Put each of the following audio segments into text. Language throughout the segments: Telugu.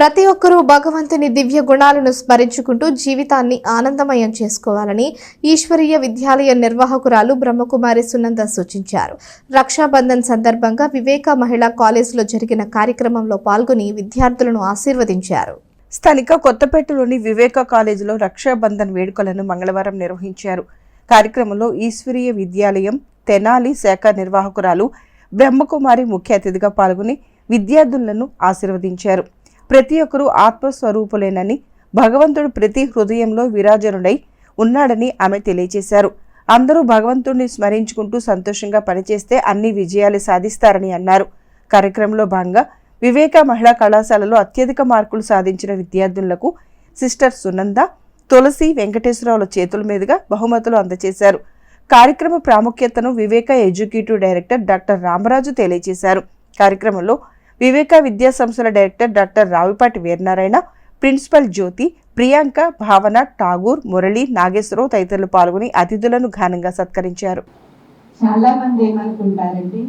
ప్రతి ఒక్కరూ భగవంతుని దివ్య గుణాలను స్మరించుకుంటూ జీవితాన్ని ఆనందమయం చేసుకోవాలని ఈశ్వరీయ విద్యాలయ నిర్వాహకురాలు బ్రహ్మకుమారి సునంద సూచించారు. రక్షాబంధన్ సందర్భంగా వివేక మహిళా కాలేజీలో జరిగిన కార్యక్రమంలో పాల్గొని విద్యార్థులను ఆశీర్వదించారు. స్థానిక కొత్తపేటలోని వివేక కాలేజీలో రక్షాబంధన్ వేడుకలను మంగళవారం నిర్వహించారు. కార్యక్రమంలో ఈశ్వరీయ విద్యాలయం తెనాలి శాఖ నిర్వాహకురాలు బ్రహ్మకుమారి ముఖ్య అతిథిగా పాల్గొని విద్యార్థులను ఆశీర్వదించారు. ప్రతి ఒక్కరూ ఆత్మస్వరూపులేనని భగవంతుడు ప్రతి హృదయంలో విరాజనుడై ఉన్నాడని ఆమె తెలియజేశారు అందరూ భగవంతుడిని స్మరించుకుంటూ సంతోషంగా పనిచేస్తే అన్ని విజయాలు సాధిస్తారని అన్నారు. కార్యక్రమంలో భాగంగా వివేక మహిళా కళాశాలలో అత్యధిక మార్కులు సాధించిన విద్యార్థులకు సిస్టర్ సునంద తులసి వెంకటేశ్వరరావుల చేతుల మీదుగా బహుమతులు అందజేశారు కార్యక్రమ ప్రాముఖ్యతను Viveka educative director doctor Ramaraju తెలియజేశారు కార్యక్రమంలో వివేక విద్యా సంస్థల director doctor Ravipati Veeranarayana principal Jyoti Priyanka Bhavana Tagore Murali Nageswararao తదితరులు పాల్గొని అతిథులను ఘనంగా సత్కరించారు. చాలా మంది ఏమనుకుంటారండి?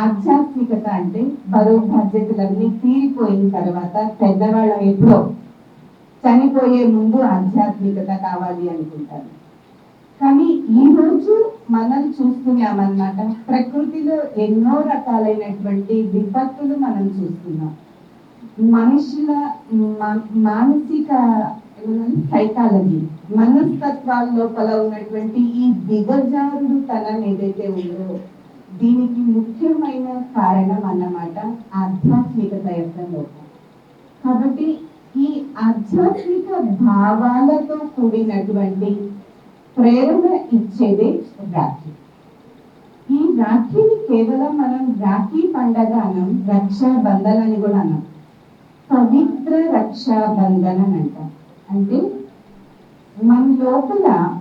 ఆధ్యాత్మికత అంటే బరువు బాధ్యతలన్నీ తీరిపోయిన తర్వాత పెద్దవాళ్ళం ఎప్పుడో చనిపోయే ముందు ఆధ్యాత్మికత కావాలి అనుకుంటారు. కానీ ఈ రోజు మనం చూస్తున్నామన్నమాట ప్రకృతి ప్రకృతిలో ఎన్నో రకాలైనటువంటి విపత్తులు మనం చూస్తున్నాం. మనుషుల మానసిక సైకాలజీ మనస్తత్వాల లోపల ఉన్నటువంటి ఈ దిగజారుడు తనం ఏదైతే ఉందో దీనికి ముఖ్యమైన కారణం అన్నమాట ఆధ్యాత్మికత యొక్క లోపం కాబట్టి ఈ ఆధ్యాత్మిక భావాలతో కూడినటువంటి ప్రేరణ ఇచ్చేదే రాఖీ ఈ రాఖీని కేవలం మనం రాఖీ పండగ అనం రక్షాబంధన్ అని కూడా అన్నాం. పవిత్ర రక్షాబంధన్ అని అంటాం. అంటే మన లోపల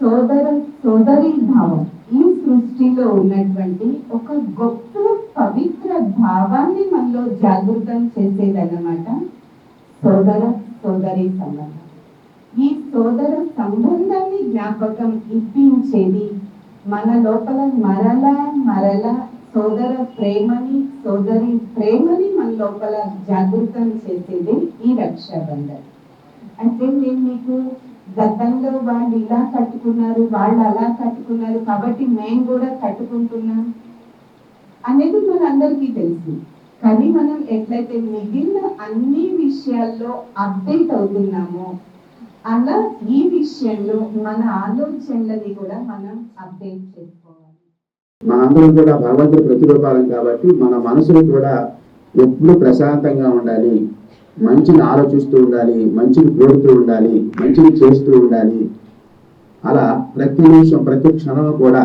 సోదర సోదరి భావం ఈ సృష్టిలో ఉన్నటువంటి ఒక గొప్ప పవిత్ర భావాన్ని మనలో జాగృతం చేసేదన్నమాట సోదర సోదరి సంబంధం. ఈ సోదర సంబంధాన్ని జ్ఞాపకం ఇప్పించేది మన లోపల మరలా మరల సోదర ప్రేమని సోదరి ప్రేమని మన లోపల జాగృతం చేసేది ఈ రక్షాబంధన్. అంటే నేను మీకు గతంలో వాళ్ళు ఇలా కట్టుకున్నారు వాళ్ళు అలా కట్టుకున్నారు కాబట్టి మేము కూడా కట్టుకుంటున్నాం అనేది మనందరికీ తెలుసు. కానీ మనం ఎట్లయితే మిగిలిన అన్ని విషయాల్లో అప్డేట్ అవుతున్నామో అలా ఈ ఆలోచనలు మన ఆలోచనలని కూడా మనం అప్డేట్ చేసుకోవాలి. మనందరం కూడా భగవంతుడి ప్రతిరూపాలం కాబట్టి మన మనసులు కూడా ఎప్పుడు ప్రశాంతంగా ఉండాలి. మంచిని ఆలోచిస్తూ ఉండాలి మంచిని కోరుతూ ఉండాలి మంచిని చేస్తూ ఉండాలి. అలా ప్రతి నిమిషం ప్రతి క్షణం కూడా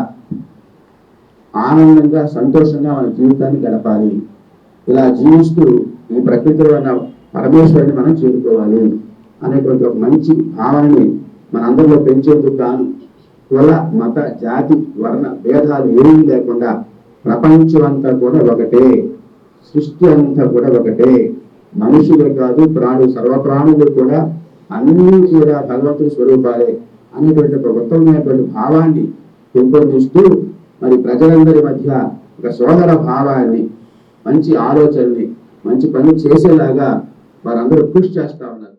ఆనందంగా సంతోషంగా మన జీవితాన్ని గడపాలి. ఇలా జీవిస్తూ ఈ ప్రకృతిలో ఉన్న పరమేశ్వరుని మనం చేరుకోవాలి అనేటువంటి ఒక మంచి భావనని మనందరిలో పెంచేందుకు గాను కుల మత జాతి వర్ణ భేదాలు ఏమీ లేకుండా ప్రపంచం అంతా కూడా ఒకటే సృష్టి అంతా కూడా ఒకటే. మనుషులే కాదు ప్రాణులు సర్వప్రాణులు కూడా అన్నీ కూడా భగవంతుడి స్వరూపాలే అనేటువంటి ఒక ఉత్తమమైనటువంటి భావాన్ని పెంపొందిస్తూ మరి ప్రజలందరి మధ్య ఒక సోదర భావాన్ని మంచి ఆలోచనని మంచి పని చేసేలాగా వారందరూ కృషి చేస్తా ఉన్నారు.